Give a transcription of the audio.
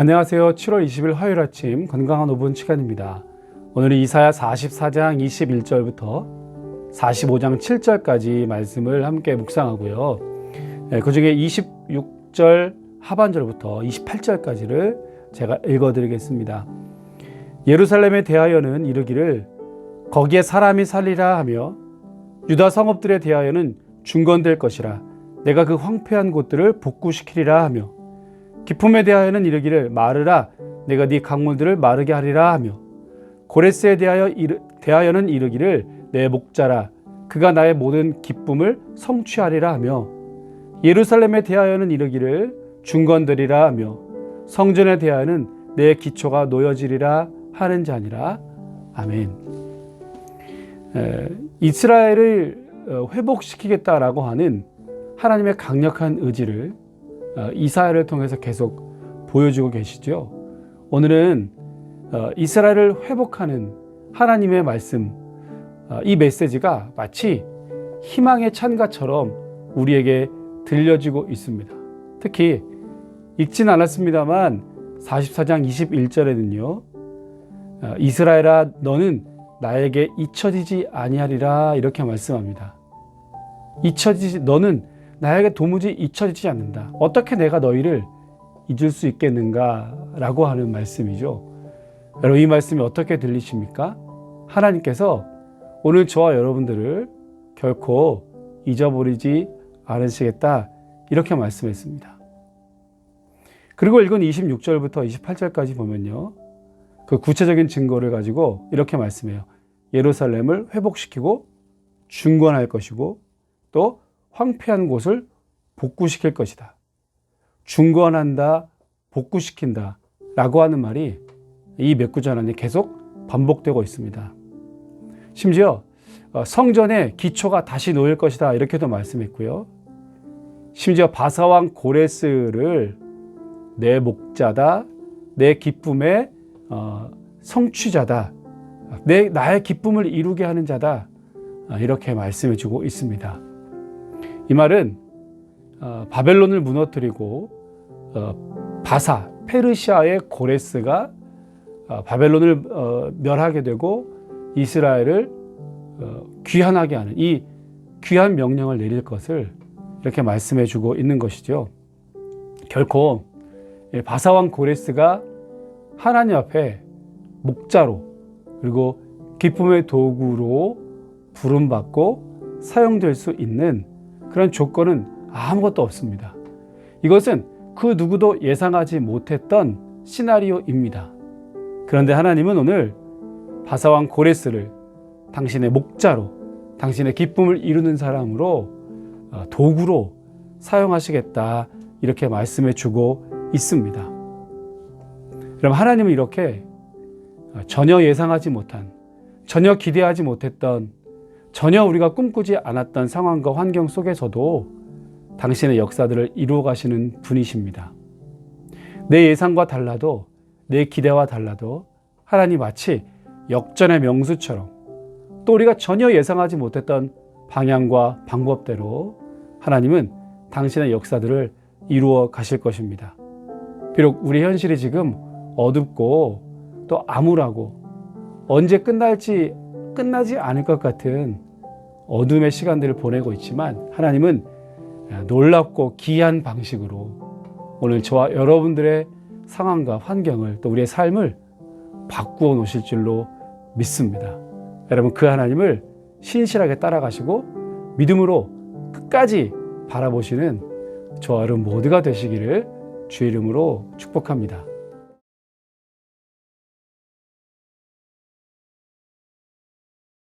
안녕하세요. 7월 20일 화요일 아침 건강한 5분 시간입니다. 오늘은 이사야 44장 21절부터 45장 7절까지 말씀을 함께 묵상하고요. 그 중에 26절 하반절부터 28절까지를 제가 읽어드리겠습니다. 예루살렘에 대하여는 이르기를 거기에 사람이 살리라 하며 유다 성읍들에 대하여는 중건될 것이라 내가 그 황폐한 곳들을 복구시키리라 하며 기품에 대하여는 이르기를 마르라. 내가 네 강물들을 마르게 하리라 하며 고레스에 대하여 이르, 대하여는 이르기를 내 목자라. 그가 나의 모든 기쁨을 성취하리라 하며 예루살렘에 대하여는 이르기를 중건되리라 하며 성전에 대하여는 내 기초가 놓여지리라 하는 자니라. 아멘. 에, 이스라엘을 어, 회복시키겠다라고 하는 하나님의 강력한 의지를 어, 이사야를 통해서 계속 보여주고 계시죠. 오늘은 어, 이스라엘을 회복하는 하나님의 말씀, 이 메시지가 마치 희망의 찬가처럼 우리에게 들려지고 있습니다. 특히 읽진 않았습니다만 44장 21절에는요. 이스라엘아 너는 나에게 잊혀지지 아니하리라 이렇게 말씀합니다. 잊혀지지 너는 나에게 도무지 잊혀지지 않는다. 어떻게 내가 너희를 잊을 수 있겠는가 라고 하는 말씀이죠. 여러분 이 말씀이 어떻게 들리십니까? 하나님께서 오늘 저와 여러분들을 결코 잊어버리지 않으시겠다 이렇게 말씀했습니다. 그리고 읽은 26절부터 28절까지 보면요. 그 구체적인 증거를 가지고 이렇게 말씀해요. 예루살렘을 회복시키고 중건할 것이고 또 황폐한 곳을 복구시킬 것이다. 중건한다, 복구시킨다 라고 하는 말이 이몇 구절 안에 계속 반복되고 있습니다. 심지어 어, 성전의 기초가 다시 놓일 것이다 이렇게도 말씀했고요. 심지어 바사왕 고레스를 내 목자다, 내 기쁨의 어, 성취자다, 내 나의 기쁨을 이루게 하는 자다 어, 이렇게 말씀해주고 있습니다. 이 말은 어, 바벨론을 무너뜨리고 어, 바사 페르시아의 고레스가 어, 바벨론을 어, 멸하게 되고 이스라엘을 어, 귀환하게 하는 이 귀한 명령을 내릴 것을 이렇게 말씀해 주고 있는 것이죠. 결코 바사왕 고레스가 하나님 앞에 목자로 그리고 기쁨의 도구로 부름받고 사용될 수 있는 그런 조건은 아무것도 없습니다. 이것은 그 누구도 예상하지 못했던 시나리오입니다. 그런데 하나님은 오늘 바사왕 고레스를 당신의 목자로, 당신의 기쁨을 이루는 사람으로 어, 도구로 사용하시겠다 이렇게 말씀해 주고 있습니다. 그럼 하나님은 이렇게 어, 전혀 예상하지 못한, 전혀 기대하지 못했던 전혀 우리가 꿈꾸지 않았던 상황과 환경 속에서도 당신의 역사들을 이루어 가시는 분이십니다. 내 예상과 달라도 내 기대와 달라도 하나님 마치 역전의 명수처럼 또 우리가 전혀 예상하지 못했던 방향과 방법대로 하나님은 당신의 역사들을 이루어 가실 것입니다. 비록 우리 현실이 지금 어둡고 또 암울하고 언제 끝날지 끝나지 않을 것 같은 어둠의 시간들을 보내고 있지만 하나님은 놀랍고 기이한 방식으로 오늘 저와 여러분들의 상황과 환경을 또 우리의 삶을 바꾸어 놓으실 줄로 믿습니다. 여러분 그 하나님을 신실하게 따라가시고 믿음으로 끝까지 바라보시는 저와 여러분 모두가 되시기를 주의 이름으로 축복합니다.